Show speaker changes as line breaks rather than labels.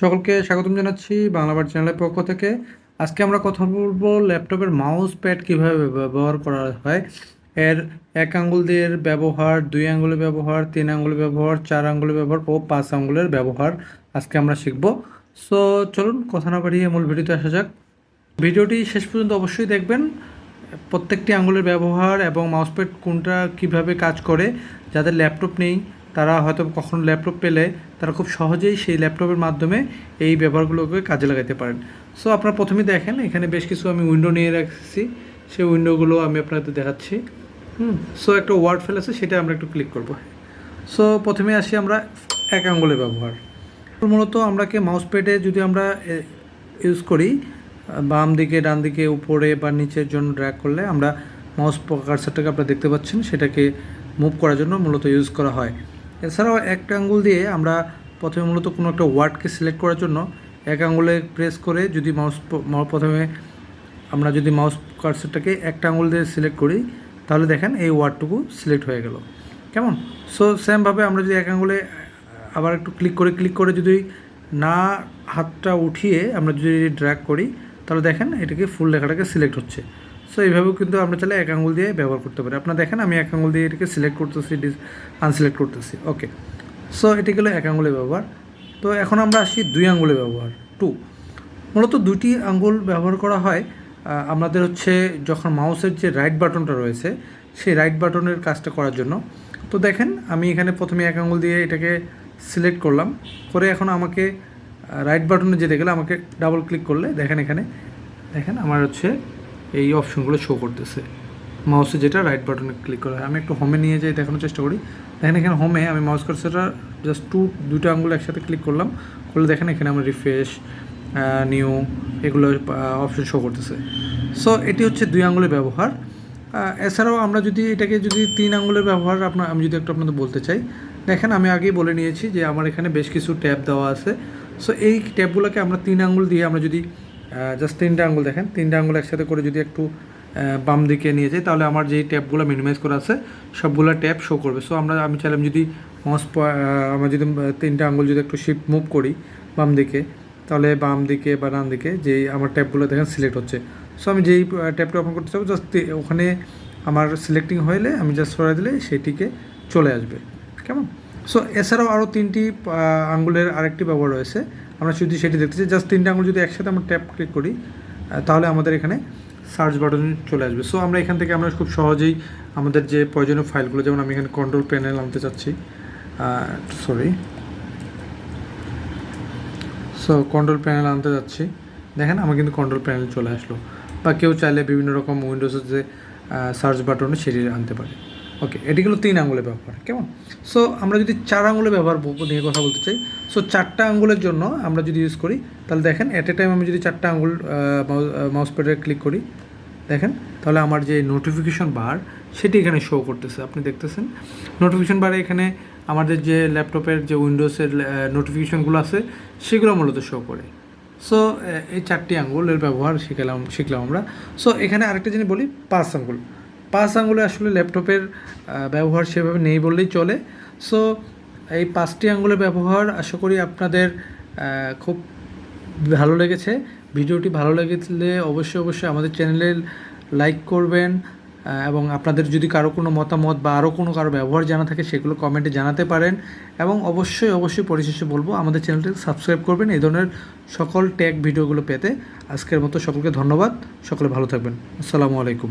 সকলকে স্বাগতম জানাচ্ছি বাংলাবার চ্যানেলের পক্ষ থেকে। আজকে আমরা কথা বলব ল্যাপটপের মাউস প্যাড কীভাবে ব্যবহার করা হয়। এর এক আঙ্গুল ব্যবহার, দুই আঙ্গুলের ব্যবহার, তিন আঙ্গুলের ব্যবহার, চার আঙ্গুলের ব্যবহার ও পাঁচ আঙ্গুলের ব্যবহার আজকে আমরা শিখব। সো চলুন কথা না বাড়িয়ে মূল ভিডিওতে আসা যাক। ভিডিওটি শেষ পর্যন্ত অবশ্যই দেখবেন। প্রত্যেকটি আঙ্গুলের ব্যবহার এবং মাউসপ্যাড কোনটা কীভাবে কাজ করে, যাদের ল্যাপটপ নেই তারা হয়তো কখনো ল্যাপটপ পেলে তারা খুব সহজেই সেই ল্যাপটপের মাধ্যমে এই ব্যবহারগুলোকে কাজে লাগাতে পারেন। সো আপনারা প্রথমে দেখেন, এখানে বেশ কিছু আমি উইন্ডো নিয়ে রাখছি। সেই উইন্ডোগুলো আমি আপনাদের দেখাচ্ছি। হুম সো একটা ওয়ার্ড ফেল আছে, সেটা আমরা একটু ক্লিক করব। সো প্রথমে আসি আমরা এক আঙ্গুলে ব্যবহার। মূলত আমরাকে মাউস প্যাডে যদি আমরা ইউজ করি, বাম দিকে, ডান দিকে, উপরে বা নিচের জন্য ড্র্যাগ করলে আমরা মাউস কার্সারটাকে আপনারা দেখতে পাচ্ছেন, সেটাকে মুভ করার জন্য মূলত ইউজ করা হয়। এছাড়াও একটা আঙ্গুল দিয়ে আমরা প্রথমে মূলত কোনো একটা ওয়ার্ডকে সিলেক্ট করার জন্য এক আঙ্গুলে প্রেস করে যদি মাউস প্রথমে আমরা যদি মাউস কার্সারটাকে একটা আঙ্গুল দিয়ে সিলেক্ট করি, তাহলে দেখেন এই ওয়ার্ডটুকু সিলেক্ট হয়ে গেল। কেমন? সো সেমভাবে আমরা যদি এক আঙ্গুলে আবার একটু ক্লিক করে ক্লিক করে যদি না হাতটা উঠিয়ে আমরা যদি ড্র্যাগ করি, তাহলে দেখেন এটাকে ফুল লেখাটাকে সিলেক্ট হচ্ছে। সো এইভাবেও কিন্তু আমরা চাইলে এক আঙুল দিয়ে ব্যবহার করতে পারি। আপনারা দেখেন, আমি এক আঙুল দিয়ে এটাকে সিলেক্ট করতেছি ডিস আনসিলেক্ট করতেছি। ওকে সো এটি গেলো এক আঙুলের ব্যবহার। তো এখন আমরা আসি দুই আঙুলের ব্যবহার টু মূলত দুটি আঙুল ব্যবহার করা হয় আমাদের হচ্ছে যখন মাউসের যে রাইট বাটনটা রয়েছে, সেই রাইট বাটনের কাজটা করার জন্য। তো দেখেন, আমি এখানে প্রথমে এক আঙুল দিয়ে এটাকে সিলেক্ট করলাম। করে এখন আমাকে রাইট বাটনে যেতে গেলে আমাকে ডাবল ক্লিক করলে, দেখেন এখানে, দেখেন আমার হচ্ছে এই অপশনগুলো শো করতেছে। মাউসে যেটা রাইট বাটনে ক্লিক করা হয়। আমি একটু হোমে নিয়ে যাই, দেখানোর চেষ্টা করি। দেখেন এখানে হোমে আমি মাউস কার্সারটা জাস্ট টু দুটো আঙ্গুল একসাথে ক্লিক করলাম। করলে দেখেন এখানে আমার রিফ্রেশ নিউ এগুলো অপশন শো করতেছে। সো এটি হচ্ছে দুই আঙ্গুলের ব্যবহার। এছাড়াও আমরা যদি এটাকে যদি তিন আঙ্গুলের ব্যবহার আপনার, আমি যদি একটু আপনাদের বলতে চাই। দেখেন আমি আগেই বলে নিয়েছি যে আমার এখানে বেশ কিছু ট্যাব দেওয়া আছে। সো এই ট্যাবগুলোকে আমরা তিন আঙ্গুল দিয়ে আমরা যদি জাস্ট তিনটা আঙ্গুল দেখেন। তিনটা আঙুল একসাথে করে যদি একটু বাম দিকে নিয়ে যাই, তাহলে আমার যেই ট্যাবগুলো মিনিমাইজ করা আছে, সবগুলো ট্যাব শো করবে। সো আমরা, আমি চাইলাম যদি মাউস আমরা যদি তিনটা আঙুল যদি একটু শিফট মুভ করি বাম দিকে, তাহলে বাম দিকে বা ডান দিকে যেই আমার ট্যাবগুলো দেখেন সিলেক্ট হচ্ছে। সো আমি যেই ট্যাবটা ওপেন করতে চাবো জাস্ট ওখানে আমার সিলেক্টিং হইলে আমি জাস্ট সরাই দিলে সেটিকে চলে আসবে। কেমন? সো এছাড়াও আরও তিনটি আঙ্গুলের আরেকটি ব্যবহার রয়েছে। আমরা যদি সেটি দেখতে চাই। জাস্ট তিনটে আঙুল যদি একসাথে আমরা ট্যাপ ক্লিক করি তাহলে আমাদের এখানে সার্চ বাটন চলে আসবে। সো আমরা এখান থেকে আমরা খুব সহজেই আমাদের যে প্রয়োজনীয় ফাইলগুলো, যেমন আমি এখানে কন্ট্রোল প্যানেল আনতে চাচ্ছি সরি সো কন্ট্রোল প্যানেল আনতে যাচ্ছি। দেখেন, আমার কিন্তু কন্ট্রোল প্যানেল চলে আসলো। বা কেউ চাইলে বিভিন্ন রকম উইন্ডোজের যে সার্চ বাটনে সেটি আনতে পারে। ওকে এটি হলো তিন আঙুলের ব্যবহার, কেমন? সো আমরা যদি চার আঙুলের ব্যবহার নিয়ে কথা বলতে চাই সো চারটা আঙুলের জন্য আমরা যদি ইউজ করি, তাহলে দেখেন অ্যাট এ টাইম আমি যদি চারটা আঙুল মাউস প্যাডে ক্লিক করি, দেখেন, তাহলে আমার যে নোটিফিকেশন বার সেটি এখানে শো করতেছে, আপনি দেখতেছেন? নোটিফিকেশন বারে এখানে আমাদের যে ল্যাপটপের যে উইন্ডোজের নোটিফিকেশনগুলো আছে, সেগুলো মূলত শো করে। সো এই চারটি আঙ্গুলের ব্যবহার শিখলাম শিখলাম আমরা। সো এখানে আরেকটা জিনিস বলি, পাঁচ আঙ্গুল। পাঁচ আঙুলে আসলে ল্যাপটপের ব্যবহার সেভাবে নেই বললেই চলে। সো এই পাঁচটি আঙুলের ব্যবহার আশা করি আপনাদের খুব ভালো লেগেছে। ভিডিওটি ভালো লেগেলে অবশ্যই অবশ্যই আমাদের চ্যানেলে লাইক করবেন এবং আপনাদের যদি কারও কোনো মতামত বা আরও কোনো কারও ব্যবহার জানা থাকে সেগুলো কমেন্টে জানাতে পারেন। এবং অবশ্যই অবশ্যই পরিশেষে বলব, আমাদের চ্যানেলটিকে সাবস্ক্রাইব করবেন এই ধরনের সকল ট্যাগ ভিডিওগুলো পেতে। আজকের মতো সকলকে ধন্যবাদ। সকলে ভালো থাকবেন। আসসালামু আলাইকুম।